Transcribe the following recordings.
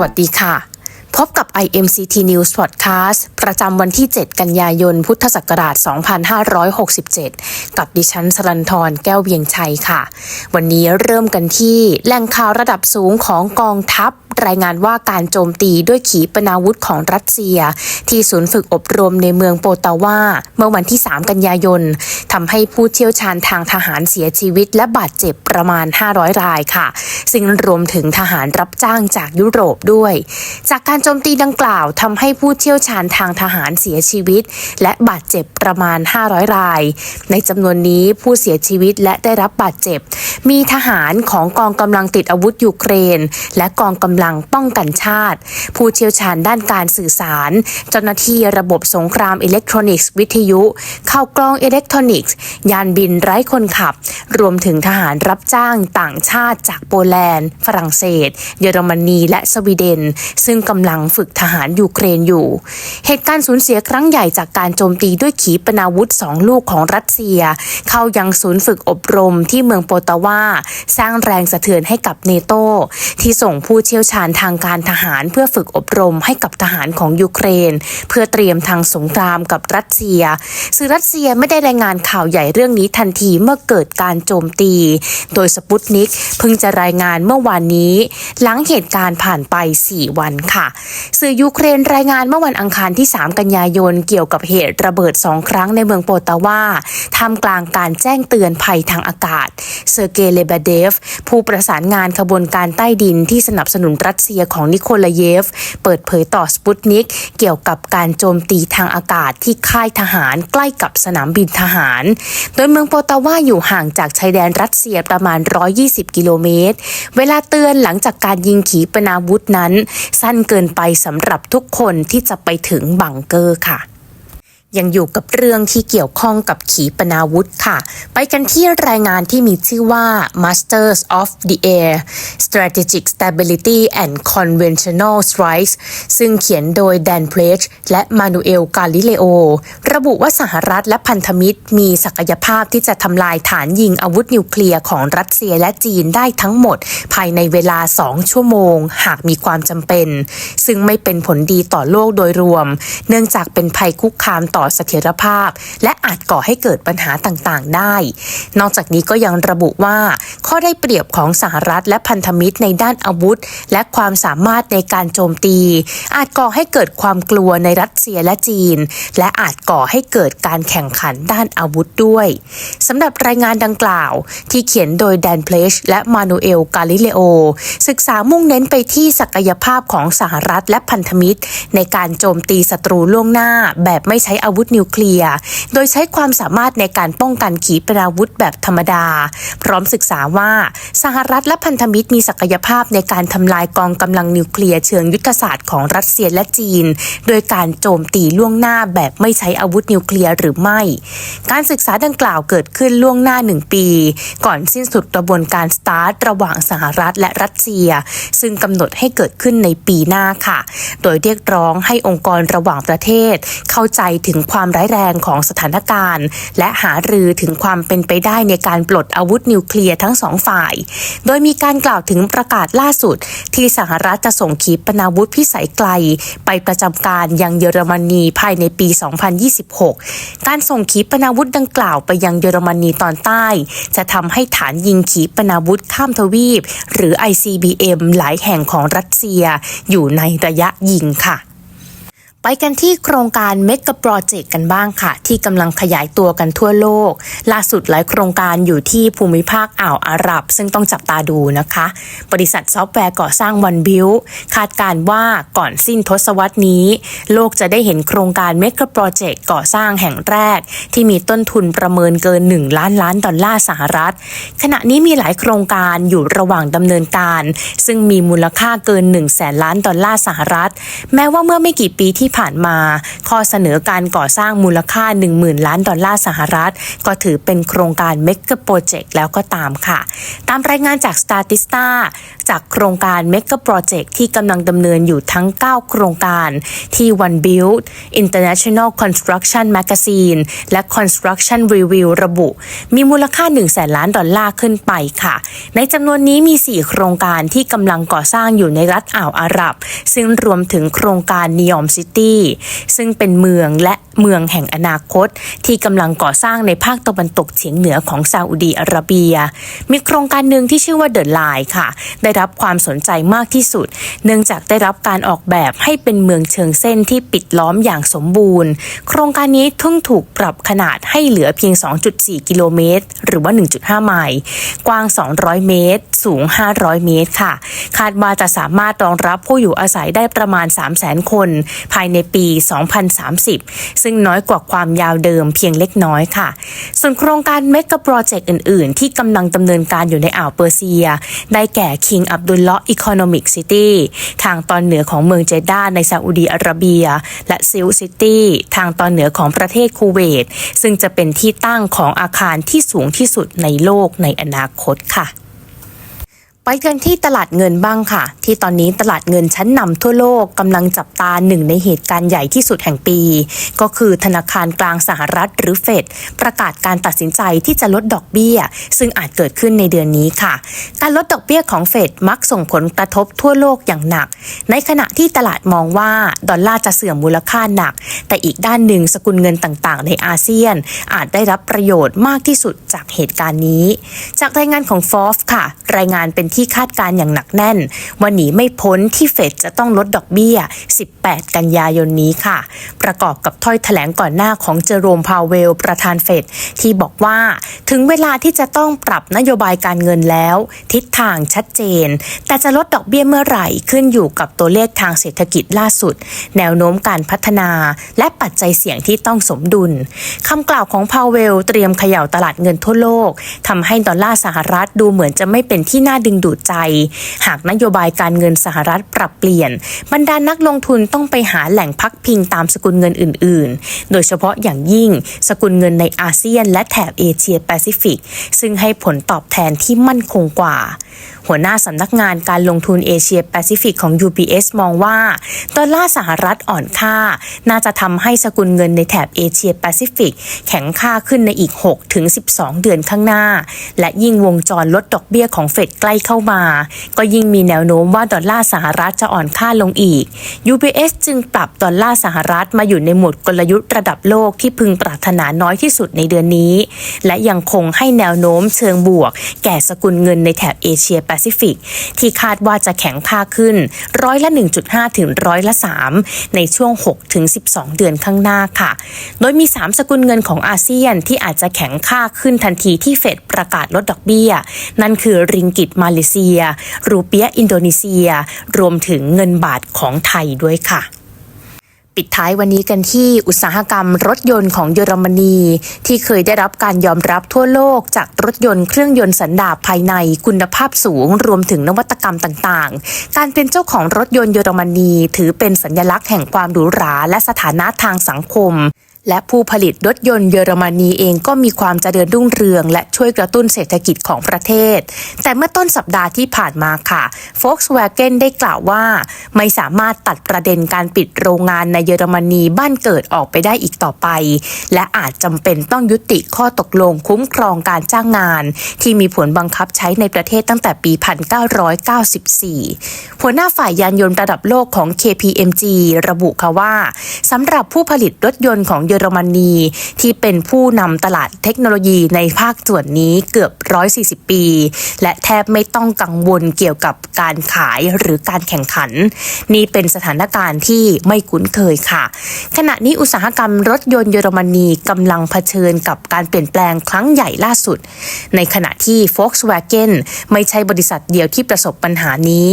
วัสดีค่ะ พบกับ IMCT News Podcast ประจำวันที่ 7 กันยายน พุทธศักราช 2567 กับดิฉันสรันทรแก้วเวียงชัยค่ะ วันนี้เริ่มกันที่แหล่งข่าวระดับสูงของกองทัพรายงานว่าการโจมตีด้วยขีปนาวุธของรัสเซีย ที่ศูนย์ฝึกอบรมในเมืองโปตาวาเมื่อวันที่ 3 กันยายนทำให้ผู้เชี่ยวชาญทางทหารเสียชีวิต และบาดเจ็บประมาณ 500 รายค่ะ ซึ่งรวมถึงทหารรับจ้างจากยุโรปด้วย จากการโจมตีดังกล่าวทำให้ผู้เชี่ยวชาญทางทหารเสียชีวิต และบาดเจ็บประมาณ 500 ราย ในจำนวนนี้ผู้เสียชีวิตและได้รับบาดเจ็บ มีทหารของกองกำลังติดอาวุธยูเครน และกองกำลังป้องกันชาติ ผู้เชี่ยวชาญด้านการสื่อสาร เจ้าหน้าที่ระบบสงครามอิเล็กทรอนิกส์วิทยุ เข้ากล้องอิเล็กทรอนิกส์ ยานบินไร้คนขับ รวมถึงทหารรับจ้างต่างชาติจากโปแลนด์ ฝรั่งเศส เยอรมนีและสวีเดน ซึ่งกำลังฝึกทหารยูเครนอยู่ เหตุการณ์สูญเสียครั้งใหญ่จากการโจมตีด้วยขีปนาวุธสองลูกของรัสเซีย เข้ายังศูนย์ฝึกอบรมที่เมืองโปตาวาสร้างแรงสะเทือนให้กับเนโตที่ส่งผู้เชี่ยวชาญทางการทหารเพื่อฝึกอบรมให้กับทหารของยูเครน เพื่อเตรียมทางสงครามกับรัสเซีย สื่อรัสเซียไม่ได้รายงานข่าวใหญ่เรื่องนี้ทันทีเมื่อเกิดการโจมตี โดยสปุตนิกเพิ่งจะรายงานเมื่อวานนี้ หลังเหตุการณ์ผ่านไป 4 วันค่ะ สื่อยูเครนรายงานเมื่อวันอังคารที่ 3 กันยายนเกี่ยวกับเหตุระเบิดสองครั้งในเมืองโปตาวาท่ามกลางการแจ้งเตือนภัยทางอากาศ เซอร์เกย์เลบาเดฟ ผู้ประสานงานขบวนการใต้ดินที่สนับสนุนรัสเซียของนิโคลาเยฟ เปิดเผยต่อสปุตนิกเกี่ยวกับการโจมตีทางอากาศที่ค่ายทหารใกล้กับสนามบินทหาร โดยเมืองโปตาวาอยู่ห่างจากชายแดนรัสเซียประมาณ 120 กิโลเมตร เวลาเตือนหลังจากการยิงขีปนาวุธนั้น สั้นเกินไปสำหรับทุกคนที่จะไปถึงบังเกอร์ค่ะยังอยู่กับเรื่องที่เกี่ยวข้องกับขีปนาวุธค่ะ ไปกันที่รายงานที่มีชื่อว่า Masters of the Air Strategic Stability and Conventional Strikes ซึ่งเขียนโดยแดนเพลชและมานูเอลกาลิเลโอ ระบุว่าสหรัฐและพันธมิตรมีศักยภาพที่จะทำลายฐานยิงอาวุธนิวเคลียร์ของรัสเซียและจีนได้ทั้งหมด ภายในเวลา 2 ชั่วโมง หากมีความจำเป็น ซึ่งไม่เป็นผลดีต่อโลกโดยรวม เนื่องจากเป็นภัยคุกคามต่อเสถียรภาพ และอาจก่อให้เกิดปัญหาต่างๆ ได้นอกจากนี้ก็ยังระบุว่า ข้อได้เปรียบของสหรัฐและพันธมิตรในด้านอาวุธ และความสามารถในการโจมตี อาจก่อให้เกิดความกลัวในรัสเซียและจีน และอาจก่อให้เกิดการแข่งขันด้านอาวุธด้วยสำหรับรายงานดังกล่าว ที่เขียนโดยแดนเพลชและมานูเอลกาลิเลโอ ศึกษามุ่งเน้นไปที่ศักยภาพของสหรัฐและพันธมิตร ในการโจมตีศัตรูล่วงหน้า แบบไม่ใช้อาวุธนิวเคลียร์ โดยใช้ความสามารถในการป้องกันขีปนาวุธแบบธรรมดา พร้อมศึกษาว่าสหรัฐและพันธมิตรมีศักยภาพในการทำลายกองกำลังนิวเคลียร์เชิงยุทธศาสตร์ของรัสเซียและจีน โดยการโจมตีล่วงหน้าแบบไม่ใช้อาวุธนิวเคลียร์หรือไม่ การศึกษาดังกล่าวเกิดขึ้นล่วงหน้าหนึ่งปี ก่อนสิ้นสุดกระบวนการสตาร์ทระหว่างสหรัฐและรัสเซีย ซึ่งกำหนดให้เกิดขึ้นในปีหน้าค่ะ โดยเรียกร้องให้องค์กรระหว่างประเทศ เข้าใจถึงความร้ายแรงของสถานการณ์ และหารือถึงความเป็นไปได้ในการปลดอาวุธนิวเคลียร์ทั้งสองฝ่าย โดยมีการกล่าวถึงประกาศล่าสุด ที่สหรัฐจะส่งขีปนาวุธพิสัยไกล ไปประจำการยังเยอรมนีภายในปี 2026 การส่งขีปนาวุธดังกล่าวไปยังเยอรมนีตอนใต้ จะทำให้ฐานยิงขีปนาวุธข้ามทวีป หรือ ICBM หลายแห่งของรัสเซีย อยู่ในระยะยิงค่ะ ไปกันที่โครงการเมกะโปรเจกต์กันบ้างค่ะ ที่กำลังขยายตัวกันทั่วโลก ล่าสุดหลายโครงการอยู่ที่ภูมิภาคอ่าวอาหรับ ซึ่งต้องจับตาดูนะคะ บริษัทซอฟต์แวร์ก่อสร้างวันบิวคาดการณ์ว่าก่อนสิ้นทศวรรษนี้ โลกจะได้เห็นโครงการเมกะโปรเจกต์ก่อสร้างแห่งแรก ที่มีต้นทุนประเมินเกิน 1 ล้านล้านดอลลาร์สหรัฐ ขณะนี้มีหลายโครงการอยู่ระหว่างดำเนินการ ซึ่งมีมูลค่าเกิน1แสนล้านดอลลาร์สหรัฐ แม้ว่าเมื่อไม่กี่ปีที่ที่ผ่านมา ข้อเสนอการก่อสร้างมูลค่า 10,000 ล้านดอลลาร์สหรัฐ ก็ถือเป็นโครงการเมกะโปรเจกต์แล้วก็ตามค่ะ ตามรายงานจาก Statista จากโครงการเมกะโปรเจกต์ที่กำลังดำเนินอยู่ทั้ง 9 โครงการที่ One Build International Construction Magazine และ Construction Review ระบุ มีมูลค่า1แสนล้านดอลลาร์ขึ้นไปค่ะ ในจำนวนนี้มี 4 โครงการที่กำลังก่อสร้างอยู่ในรัฐอ่าวอาหรับ ซึ่งรวมถึงโครงการนิยอมซิตี้ซึ่งเป็นเมืองและเมืองแห่งอนาคต ที่กำลังก่อสร้างในภาคตะวันตกเฉียงเหนือของซาอุดีอาระเบีย มีโครงการหนึ่งที่ชื่อว่าเดอะไลน์ค่ะ ได้รับความสนใจมากที่สุด เนื่องจากได้รับการออกแบบให้เป็นเมืองเชิงเส้นที่ปิดล้อมอย่างสมบูรณ์ โครงการนี้ทุ่งถูกปรับขนาดให้เหลือเพียง 2.4 กิโลเมตร หรือว่า 1.5 ไมล์ กว้าง 200 เมตร สูง 500 เมตรค่ะ คาดว่าจะสามารถรองรับผู้อยู่อาศัยได้ประมาณ 300,000 คน ภายในปี 2030 ซึ่งน้อยกว่าความยาวเดิมเพียงเล็กน้อยค่ะ ส่วนโครงการเมกะโปรเจกต์อื่น ๆ ที่กำลังดำเนินการอยู่ในอ่าวเปอร์เซีย ได้แก่ King Abdullah Economic City ทางตอนเหนือของเมืองเจด้าในซาอุดีอาระเบีย และซิลซิตี้ทางตอนเหนือของประเทศคูเวต ซึ่งจะเป็นที่ตั้งของอาคารที่สูงที่สุดในโลกในอนาคตค่ะ ไปกันที่ตลาดเงินบ้างค่ะ ที่ตอนนี้ตลาดเงินชั้นนำทั่วโลกกำลังจับตาหนึ่งในเหตุการณ์ใหญ่ที่สุดแห่งปี ก็คือธนาคารกลางสหรัฐหรือเฟดประกาศการตัดสินใจที่จะลดดอกเบี้ย ซึ่งอาจเกิดขึ้นในเดือนนี้ค่ะ การลดดอกเบี้ยของเฟดมักส่งผลกระทบทั่วโลกอย่างหนัก ในขณะที่ตลาดมองว่าดอลลาร์จะเสื่อมมูลค่าหนัก แต่อีกด้านหนึ่งสกุลเงินต่างๆ ในอาเซียน อาจได้รับประโยชน์มากที่สุดจากเหตุการณ์นี้ จากรายงานของฟอฟค่ะ รายงานเป็นที่คาดการ์อย่างหนักแน่น ว่าหนีไม่พ้นที่เฟดจะต้องลดดอกเบี้ย 18 กันยายนนี้ค่ะ ประกอบกับถ้อยแถลงก่อนหน้าของเจอโรมพาวเวล ประธานเฟดที่บอกว่าถึงเวลาที่จะต้องปรับนโยบายการเงินแล้ว ทิศทางชัดเจน แต่จะลดดอกเบี้ยเมื่อไหร่ขึ้นอยู่กับตัวเลขทางเศรษฐกิจล่าสุด แนวโน้มการพัฒนา และปัจจัยเสี่ยงที่ต้องสมดุลคำกล่าวของพาวเวลเตรียมเขย่าตลาดเงินทั่วโลกทำให้ดอลลาร์สหรัฐดูเหมือนจะไม่เป็นที่น่าดึงดูดใจ หากนโยบายการเงินสหรัฐปรับเปลี่ยน บรรดานักลงทุนต้องไปหาแหล่งพักพิงตามสกุลเงินอื่น ๆ โดยเฉพาะอย่างยิ่งสกุลเงินในอาเซียน และแถบเอเชียแปซิฟิก ซึ่งให้ผลตอบแทนที่มั่นคงกว่า หัวหน้าสำนักงานการลงทุนเอเชียแปซิฟิกของ UBS มองว่า ดอลลาร์สหรัฐอ่อนค่า น่าจะทำให้สกุลเงินในแถบเอเชียแปซิฟิก แข็งค่าขึ้นในอีก6ถึง12 เดือนข้างหน้า และยิ่งวงจรลดดอกเบี้ยของเฟดใกล้เข้ามา ก็ยิ่งมีแนวโน้มว่าดอลลาร์สหรัฐจะอ่อนค่าลงอีก UBS จึงปรับดอลลาร์สหรัฐมาอยู่ในหมวดกลยุทธ์ระดับโลกที่พึงปรารถนาน้อยที่สุดในเดือนนี้ และยังคงให้แนวโน้มเชิงบวก แก่สกุลเงินในแถบเอเชียแปซิฟิก ที่คาดว่าจะแข็งค่าขึ้น ร้อยละ 1.5 ถึงร้อยละ 3 ในช่วง 6 ถึง 12 เดือนข้างหน้าค่ะ โดยมี 3 สกุลเงินของอาเซียนที่อาจจะแข็งค่าขึ้นทันทีที่เฟดประกาศลดดอกเบี้ย นั่นคือริงกิตมาเลเซีย รูเปียอินโดนีเซีย รวมถึงเงินบาทของไทยด้วยค่ะปิดท้ายวันนี้กันที่อุตสาหกรรมรถยนต์ของเยอรมนี ที่เคยได้รับการยอมรับทั่วโลกจากรถยนต์เครื่องยนต์สันดาปภายในคุณภาพสูง รวมถึงนวัตกรรมต่างๆ การเป็นเจ้าของรถยนต์เยอรมนี ถือเป็นสัญลักษณ์แห่งความหรูหราและสถานะทางสังคม และผู้ผลิตรถยนต์เยอรมนีเองก็มีความเจริญรุ่งเรือง และช่วยกระตุ้นเศรษฐกิจของประเทศ แต่เมื่อต้นสัปดาห์ที่ผ่านมาค่ะ Volkswagen ได้กล่าวว่า ไม่สามารถตัดประเด็นการปิดโรงงานในเยอรมนีบ้านเกิดออกไปได้อีกต่อไป และอาจจำเป็นต้องยุติข้อตกลงคุ้มครองการจ้างงาน ที่มีผลบังคับใช้ในประเทศตั้งแต่ปี 1994 หัวหน้าฝ่ายยานยนต์ระดับโลกของ KPMG ระบุค่ะว่าสำหรับผู้ผลิตรถยนต์ของเยอรมนี ที่เป็นผู้นำตลาดเทคโนโลยีในภาคส่วนนี้เกือบ 140 ปี และแทบไม่ต้องกังวลเกี่ยวกับการขายหรือการแข่งขัน นี่เป็นสถานการณ์ที่ไม่คุ้นเคยค่ะ ขณะนี้อุตสาหกรรมรถยนต์เยอรมนีกำลังเผชิญกับการเปลี่ยนแปลงครั้งใหญ่ล่าสุด ในขณะที่ Volkswagen ไม่ใช่บริษัทเดียวที่ประสบปัญหานี้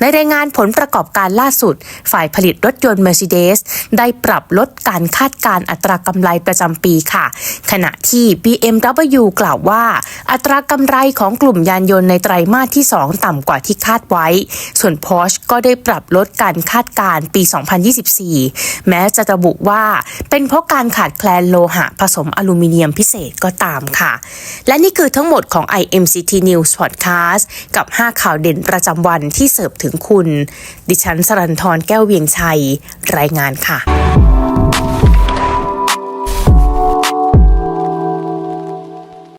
ในรายงานผลประกอบการล่าสุด ฝ่ายผลิตรถยนต์ Mercedes ได้ปรับลดการคาดการณ์อัตรากำไรประจำปีค่ะ ขณะที่ BMW กล่าวว่า อัตรากำไรของกลุ่มยานยนต์ในไตรมาสที่ 2 ต่ำกว่าที่คาดไว้ ส่วน Porsche ก็ได้ปรับลดการคาดการณ์ปี 2024 แม้จะระบุว่าเป็นเพราะการขาดแคลนโลหะผสมอลูมิเนียมพิเศษก็ตามค่ะ และนี่คือทั้งหมดของ IMCT News Podcast กับ 5 ข่าวเด่นประจำวันที่เสิร์ฟถึงคุณ ดิฉันสรันทรแก้วเวียงชัย รายงานค่ะ